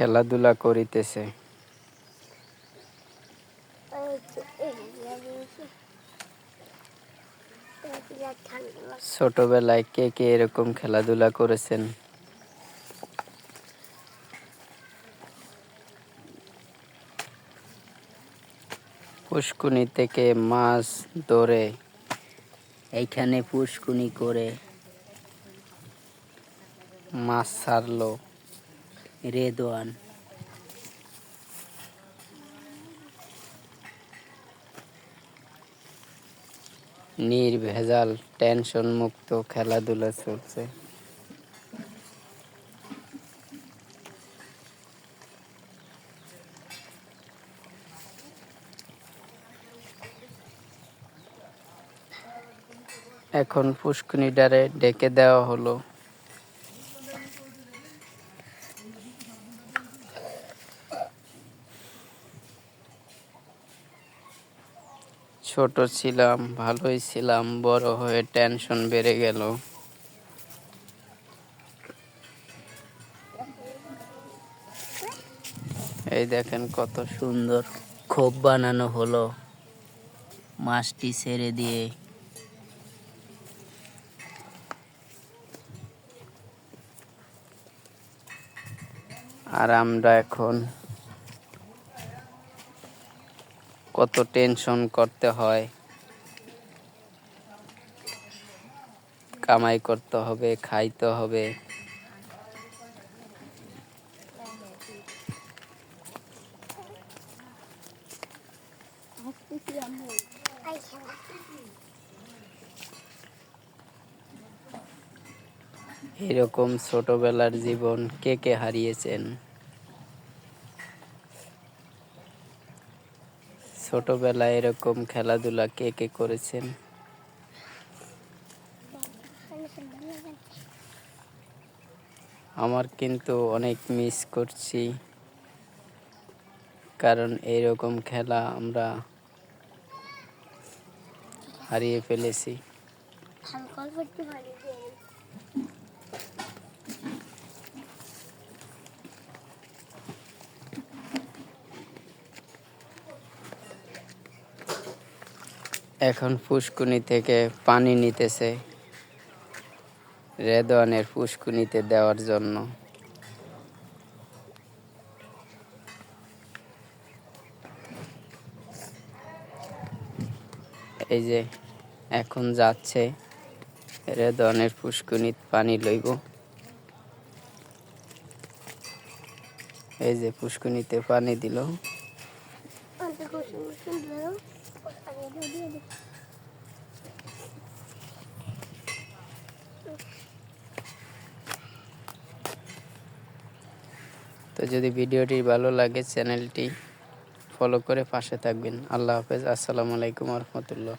খেলাধুলা করিতেছে। ছোটবেলায় কে কে এরকম খেলাধুলা করেছেন? পুষ্কুনি থেকে মাছ ধরে, এইখানে পুষ্কুনি করে মাছ ছাড়লো। রেদোয়ান নির্ভেজাল টেনশন মুক্ত খেলাধুলা চলছে। এখন পুষ্কুনিটারে ডেকে দেওয়া হলো। ছোট ছিলাম, ভালোই ছিলাম, বড় হয়ে টেনশন বেড়ে গেল। এই দেখেন কত সুন্দর খোপ বানানো হলো মাছটি ছেড়ে দিয়ে। আর আমরা এখন কত টেনশন করতে হয়। কামাই করতে হবে, খাইতে হবে। এরকম ছোটবেলার জীবন কে কে হারিয়েছেন? ছোটবেলায় এরকম খেলাধুলা কে কে করেছেন? আমার কিন্তু অনেক মিস করছি। কারণ এইরকম খেলা আমরা হারিয়ে ফেলেছি। এখন পুষ্কুনি থেকে পানি নিতেছে রেদওয়ানের পুষ্কুনিতে দেওয়ার জন্য। এই যে এখন যাচ্ছে রেদওয়ানের পুষ্কুনিত পানি লইব। এই যে পুষ্কুনিতে পানি দিল। তো যদি ভিডিওটি ভালো লাগে, চ্যানেলটি ফলো করে পাশে থাকবেন। আল্লাহ হাফেজ। আসসালামু আলাইকুম রহমতুল্লাহ।